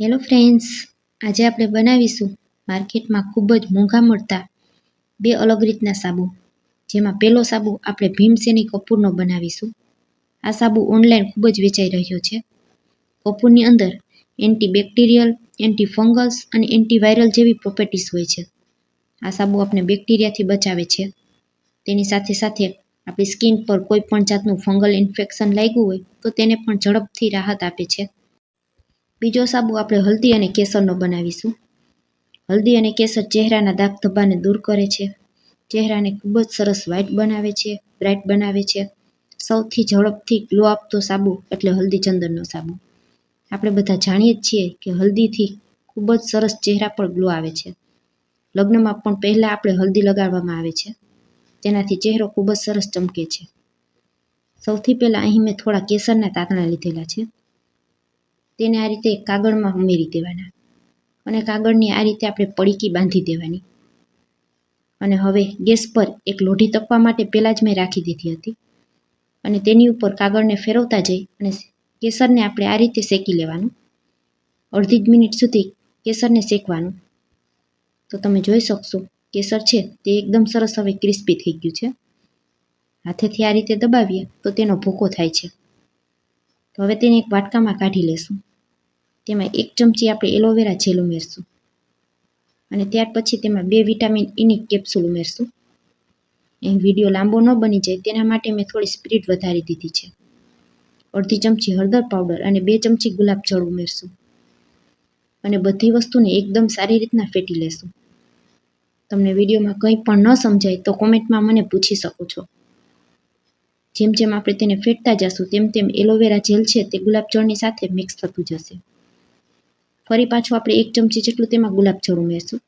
Hello friends આજે આપણે બનાવીશું માર્કેટમાં ખૂબ જ મોંઘા મળતા બે અલગ રીતના સાબુ. જેમાં પહેલો સાબુ આપણે ભીમસેની કપૂરનો બનાવીશું. આ સાબુ ઓનલાઈન ખૂબ જ વેચાઈ રહ્યો છે. કપૂરની અંદર એન્ટીબેક્ટેરિયલ એન્ટી ફંગલ્સ અને એન્ટીવાયરલ જેવી પ્રોપર્ટીસ હોય છે. આ સાબુ આપણે બેક્ટેરિયાથી બચાવે છે. તેની સાથે સાથે આપણી સ્કિન પર કોઈ પણ જાતનું ફંગલ ઇન્ફેક્શન લાગ્યું હોય તો તેને પણ ઝડપથી રાહત આપે છે. બીજો સાબુ આપણે હલ્દી અને કેસરનો બનાવીશું. હલ્દી અને કેસર ચહેરાના દાગ ધબ્બાને દૂર કરે છે. ચહેરાને ખૂબ જ સરસ વ્હાઇટ બનાવે છે, બ્રાઇટ બનાવે છે. સૌથી ઝડપથી ગ્લો આપતો સાબુ એટલે હલ્દી ચંદનનો સાબુ. આપણે બધા જાણીએ જ છીએ કે હલ્દીથી ખૂબ જ સરસ ચહેરા પર ગ્લો આવે છે. લગ્નમાં પણ પહેલાં આપણે હલ્દી લગાડવામાં આવે છે. તેનાથી ચહેરો ખૂબ જ સરસ ચમકે છે. સૌથી પહેલાં અહીં મેં થોડા કેસરના તાતણા લીધેલા છે. તેને આ રીતે કાગળમાં ઉમેરી દેવાના. અને કાગળની આ રીતે આપણે પડીકી બાંધી દેવાની. અને હવે ગેસ પર એક લોઢી તપવા માટે પહેલાં જ મેં રાખી દીધી હતી. અને તેની ઉપર કાગળને ફેરવતા જઈ અને કેસરને આપણે આ રીતે શેકી લેવાનું. અડધી જ મિનિટ સુધી કેસરને શેકવાનું. તો તમે જોઈ શકશો, કેસર છે તે એકદમ સરસ હવે ક્રિસ્પી થઈ ગયું છે. હાથેથી આ રીતે દબાવીએ તો તેનો ભૂકો થાય છે. તો હવે તેને એક વાટકામાં કાઢી લેશું. તેમાં એક ચમચી આપણે એલોવેરા જેલ ઉમેરશું. અને ત્યાર પછી તેમાં બે વિટામિન ઈની કેપ્સ્યુલ ઉમેરશું. અહીં વીડિયો લાંબો ન બની જાય, તેના માટે મેં થોડી સ્પીડ વધારી દીધી છે. અડધી ચમચી હળદર પાવડર અને બે ચમચી ગુલાબ જળ ઉમેરશું. અને બધી વસ્તુને એકદમ સારી રીતના ફેટી લેશું. તમને વિડીયોમાં કંઈ પણ ન સમજાય તો કોમેન્ટમાં મને પૂછી શકો છો. જેમ જેમ આપણે તેને ફેટતા જશું, તેમ તેમ એલોવેરા જેલ છે તે ગુલાબજળની સાથે મિક્સ થતું જશે. ફરી પાછું આપણે એક ચમચી જેટલું તેમાં ગુલાબજળ ઉમેરશું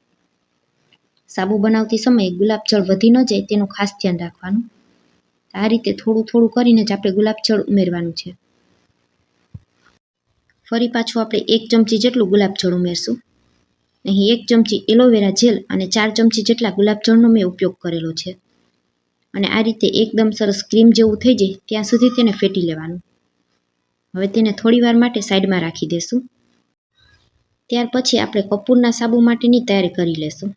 સાબુ બનાવતી સમયે ગુલાબજળ વધી ન જાય તેનું ખાસ ધ્યાન રાખવાનું. આ રીતે થોડું થોડું કરીને જ આપણે ગુલાબજળ ઉમેરવાનું છે. ફરી પાછું આપણે એક ચમચી જેટલું ગુલાબજળ ઉમેરશું. અહીં એક ચમચી એલોવેરા જેલ અને ચાર ચમચી જેટલા ગુલાબજળનો મેં ઉપયોગ કરેલો છે. અને આ રીતે એકદમ સરસ ક્રીમ જેવું થઈ જાય ત્યાં સુધી તેને ફેટી લેવાનું. હવે તેને થોડીવાર માટે સાઈડમાં રાખી દેશું. ત્યાર પછી આપણે કપૂરના સાબુ માટેની તૈયારી કરી લેશું.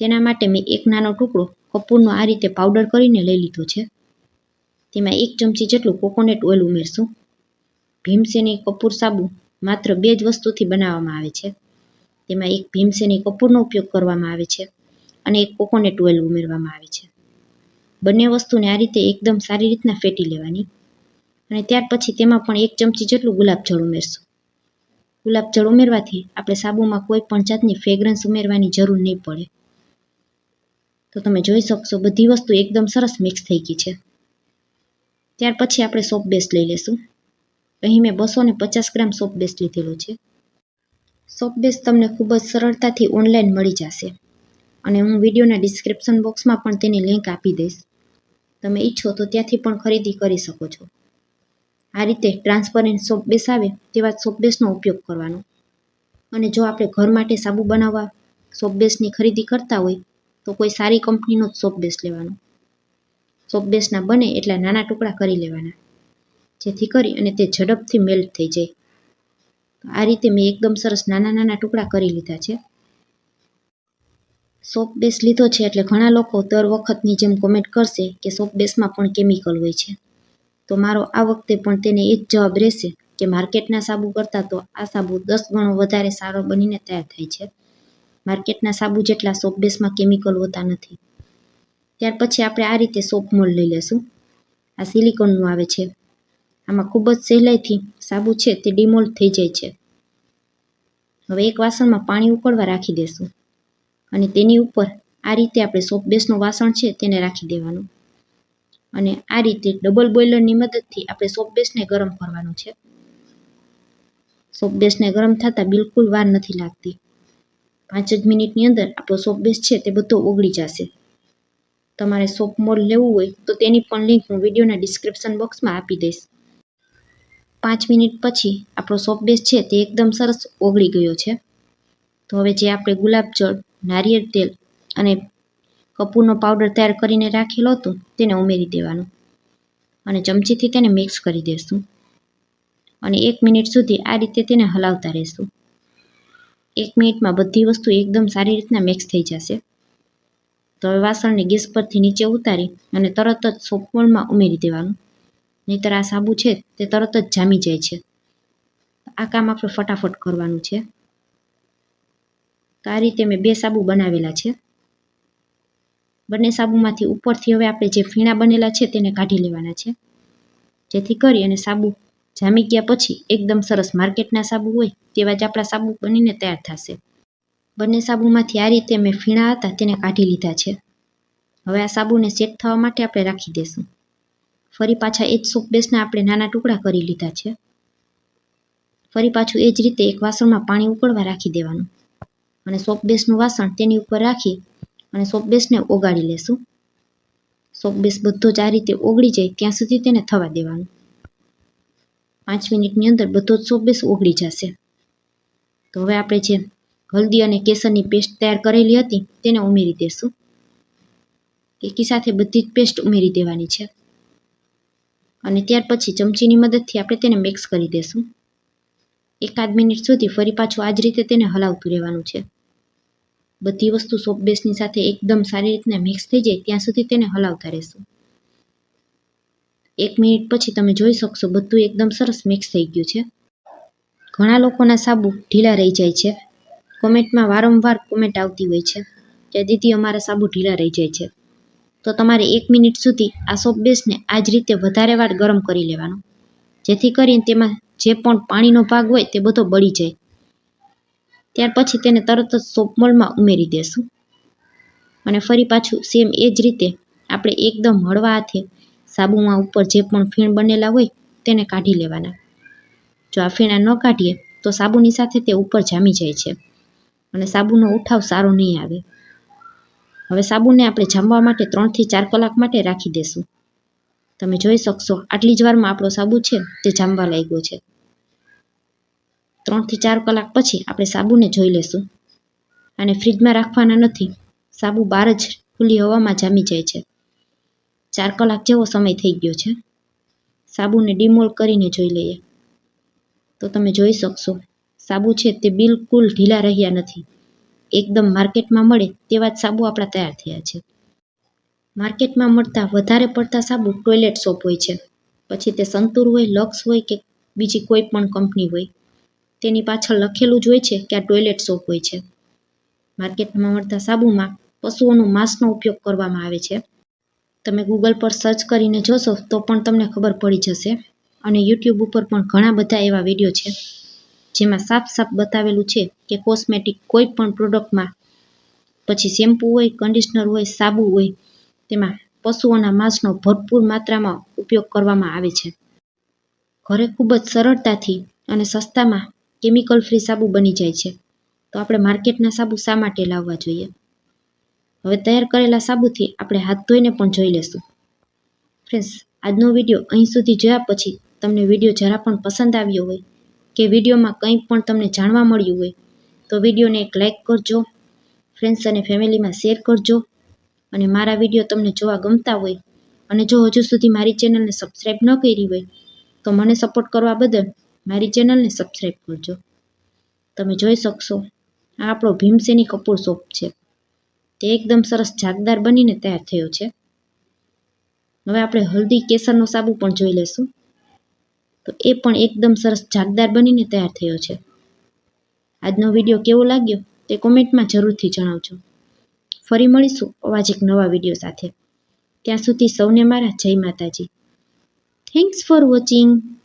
તેના માટે મેં એક નાનો ટુકડો કપૂરનો આ રીતે પાવડર કરીને લઈ લીધો છે. તેમાં એક ચમચી જેટલું કોકોનટ ઓઇલ ઉમેરશું. ભીમસેની કપૂર સાબુ માત્ર બે જ વસ્તુથી બનાવવામાં આવે છે. તેમાં એક ભીમસેની કપૂરનો ઉપયોગ કરવામાં આવે છે અને એક કોકોનટ ઓઇલ ઉમેરવામાં આવે છે. બંને વસ્તુને આ રીતે એકદમ સારી રીતના ફેટી લેવાની. અને ત્યાર પછી તેમાં પણ એક ચમચી જેટલું ગુલાબજળ ઉમેરશું. ગુલાબ જળ ઉમેરવાથી આપણે સાબુમાં કોઈ પણ જાતની ફ્રેગ્રન્સ ઉમેરવાની જરૂર નહીં પડે. તો તમે જોઈ શકશો, બધી વસ્તુ એકદમ સરસ મિક્સ થઈ ગઈ છે. ત્યાર પછી આપણે સોપ બેસ લઈ લેશું. અહીં મેં બસો ને પચાસ ગ્રામ સોપ બેસ લીધેલો છે. સોપ બેસ તમને ખૂબ જ સરળતાથી ઓનલાઈન મળી જશે. અને હું વિડીયોના ડિસ્ક્રિપ્શન બોક્સમાં પણ તેની લિંક આપી દઈશ. તમે ઈચ્છો તો ત્યાંથી પણ ખરીદી કરી શકો છો. આ રીતે ટ્રાન્સપરન્ટ સોપ બેસ આવે તેવા સોપ બેસનો ઉપયોગ કરવાનો. અને જો આપણે ઘર માટે સાબુ બનાવવા સોપ બેસની ખરીદી કરતા હોય, તો કોઈ સારી કંપનીનો જ સોપ બેસ લેવાનો. સોપ બેસના બને એટલા નાના ટુકડા કરી લેવાના. જેથી કરી અને તે ઝડપથી મેલ્ટ થઈ જાય. આ રીતે મેં એકદમ સરસ નાના નાના ટુકડા કરી લીધા છે. સોપ બેસ લીધો છે એટલે ઘણા લોકો દર વખતની જેમ કોમેન્ટ કરશે કે સોપ બેસમાં પણ કેમિકલ હોય છે. તો મારો આ વખતે પણ તેને એ જ જવાબ રહેશે કે માર્કેટના સાબુ કરતાં તો આ સાબુ દસ ગણો વધારે સારો બનીને તૈયાર થાય છે. માર્કેટના સાબુ જેટલા સોપ બેસમાં કેમિકલ હોતા નથી. ત્યાર પછી આપણે આ રીતે સોપ મોલ લઈ લેશું. આ સિલિકોનનું આવે છે. આમાં ખૂબ જ સહેલાઈથી સાબુ છે તે ડિમોલ્ડ થઈ જાય છે. હવે એક વાસણમાં પાણી ઉકળવા રાખી દેશું અને તેની ઉપર આ રીતે આપણે સોપ બેસનું વાસણ છે તેને રાખી દેવાનું. અને આ રીતે ડબલ બોઇલરની મદદથી આપણે સોપ બેસને ગરમ કરવાનું છે. સોપ બેસને ગરમ થતાં બિલકુલ વાર નથી લાગતી. પાંચ જ મિનિટની અંદર આપણો સોપ છે તે બધો ઓગળી જશે. તમારે સોપ મોલ લેવું હોય તો તેની પણ લિંક હું વિડીયોના ડિસ્ક્રિપ્શન બોક્સમાં આપી દઈશ. પાંચ મિનિટ પછી આપણો સોપ છે તે એકદમ સરસ ઓગળી ગયો છે. તો હવે જે આપણે ગુલાબ જળ, નારિયેળ તેલ અને કપૂરનો પાવડર તૈયાર કરીને રાખેલો હતો, તેને ઉમેરી દેવાનું. અને ચમચીથી તેને મિક્સ કરી દેશું. અને એક મિનિટ સુધી આ રીતે તેને હલાવતા રહેશું. એક મિનિટમાં બધી વસ્તુ એકદમ સારી રીતના મિક્સ થઈ જશે. તો હવે વાસણને ગેસ પરથી નીચે ઉતારી અને તરત જ સોપ ઉમેરી દેવાનું. નહીંતર આ સાબુ છે તે તરત જ જામી જાય છે. આ કામ આપણે ફટાફટ કરવાનું છે. તો આ રીતે મેં બે સાબુ બનાવેલા છે. બંને સાબુમાંથી ઉપરથી હવે આપણે જે ફીણા બનેલા છે તેને કાઢી લેવાના છે. જેથી કરી અને સાબુ જામી ગયા પછી એકદમ સરસ માર્કેટના સાબુ હોય તેવા જ આપણા સાબુ બનીને તૈયાર થશે. બંને સાબુમાંથી આ રીતે મેં ફીણા હતા તેને કાઢી લીધા છે. હવે આ સાબુને સેટ થવા માટે આપણે રાખી દઈશું ફરી પાછા એ જ સૂપ બેસના આપણે નાના ટુકડા કરી લીધા છે. ફરી પાછું એ જ રીતે એક વાસણમાં પાણી ઉકળવા રાખી દેવાનું. અને સોપ બેસનું વાસણ તેની ઉપર રાખી અને સોપબેસને ઓગાળી લેશું. સોપબેસ બધો જ આ રીતે ઓગળી જાય ત્યાં સુધી તેને થવા દેવાનું. પાંચ મિનિટની અંદર બધો જ સોપબેસ ઓગળી જશે. તો હવે આપણે જે હલ્દી અને કેસરની પેસ્ટ તૈયાર કરેલી હતી તેને ઉમેરી દેશું. એકી સાથે બધી જ પેસ્ટ ઉમેરી દેવાની છે. અને ત્યાર પછી ચમચીની મદદથી આપણે તેને મિક્સ કરી દેશું. એકાદ મિનિટ સુધી ફરી પાછું આ જ રીતે તેને હલાવતું રહેવાનું છે. બધી વસ્તુ સોપ બેસની સાથે એકદમ સારી રીતના મિક્સ થઈ જાય, ત્યાં સુધી તેને હલાવતા રહેશું. એક મિનિટ પછી તમે જોઈ શકશો, બધું એકદમ સરસ મિક્સ થઈ ગયું છે. ઘણા લોકોના સાબુ ઢીલા રહી જાય છે. કોમેન્ટમાં વારંવાર કોમેન્ટ આવતી હોય છે કે દીદી, અમારા સાબુ ઢીલા રહી જાય છે. તો તમારે એક મિનિટ સુધી આ સોપ બેસને આ જ રીતે વધારે વાર ગરમ કરી લેવાનો. જેથી કરીને તેમાં જે પણ પાણીનો ભાગ હોય તે બધો બળી જાય. ત્યાર પછી તેને તરત જ સોપ મોલ્ડમાં ઉમેરી દેશું. અને ફરી પાછું સેમ એ જ રીતે આપણે એકદમ હળવા હાથે સાબુમાં ઉપર જે પણ ફીણ બનેલા હોય તેને કાઢી લેવાના. જો આ ફીણા ન કાઢીએ તો સાબુની સાથે તે ઉપર જામી જાય છે અને સાબુનો ઉઠાવ સારો નહીં આવે. હવે સાબુને આપણે જામવા માટે ત્રણથી ચાર કલાક માટે રાખી દેશું. તમે જોઈ શકશો, આટલી જ વારમાં આપણો સાબુ છે તે જામવા લાગ્યો છે. ત્રણથી ચાર કલાક પછી આપણે સાબુને જોઈ લેશું. અને ફ્રીજમાં રાખવાના નથી. સાબુ બહાર જ ખુલ્લી હવામાં જામી જાય છે. ચાર કલાક જેવો સમય થઈ ગયો છે. સાબુને ડિમોલ કરીને જોઈ લઈએ. તો તમે જોઈ શકશો, સાબુ છે તે બિલકુલ ઢીલા રહ્યા નથી. એકદમ માર્કેટમાં મળે તેવા જ સાબુ આપણા તૈયાર થયા છે. માર્કેટમાં મળતા વધારે પડતા સાબુ ટોયલેટ સોપ હોય છે. પછી તે સંતૂર હોય, લક્સ હોય કે બીજી કોઈ પણ કંપની હોય. તેની પાછળ લખેલું જ હોય છે કે આ ટોયલેટ સોપ હોય છે. માર્કેટમાં મળતા સાબુમાં પશુઓનું માંસનો ઉપયોગ કરવામાં આવે છે. તમે ગૂગલ પર સર્ચ કરીને જોશો તો પણ તમને ખબર પડી જશે અને યુટ્યુબ ઉપર પણ ઘણા બધા એવા વીડિયો છે જેમાં સાફ સાફ બતાવેલું છે કે કોસ્મેટિક કોઈ પણ પ્રોડક્ટમાં પછી શેમ્પૂ હોય કન્ડિશનર હોય, સાબુ હોય તેમાં પશુઓના માંસનો ભરપૂર માત્રામાં ઉપયોગ કરવામાં આવે છે. ઘરે ખૂબ જ સરળતાથી અને સસ્તામાં કેમિકલ ફ્રી સાબુ બની જાય છે. તો આપણે માર્કેટના સાબુ શા માટે લાવવા જોઈએ? હવે તૈયાર કરેલા સાબુથી આપણે હાથ ધોઈને પણ જોઈ લેશું. ફ્રેન્ડ્સ, આજનો વીડિયો અહીં સુધી જોયા પછી તમને વીડિયો જરા પણ પસંદ આવ્યો હોય કે વિડીયોમાં કંઈ પણ તમને જાણવા મળ્યું હોય, તો વિડીયોને એક લાઇક કરજો, ફ્રેન્ડ્સ અને ફેમિલીમાં શેર કરજો અને મારા વીડિયો તમને જોવા ગમતા હોય અને જો હજુ સુધી મારી ચેનલને સબસ્ક્રાઈબ ન કરી હોય, તો મને સપોર્ટ કરવા બદલ મારી ચેનલને સબસ્ક્રાઈબ કરજો. તમે જોઈ શકશો આ આપણો ભીમસેની કપૂર સોપ છે. તે એકદમ સરસ જાગદાર બનીને તૈયાર થયો છે. હવે આપણે હલ્દી કેસરનો સાબુ પણ જોઈ લેશું તો એ પણ એકદમ સરસ જાગદાર બનીને તૈયાર થયો છે. આજનો વીડિયો કેવો લાગ્યો તે કોમેન્ટમાં જરૂરથી જણાવજો. ફરી મળીશું અવાજ એક નવા વીડિયો સાથે. ત્યાં સુધી સૌને મારા જય માતાજી. Thanks for watching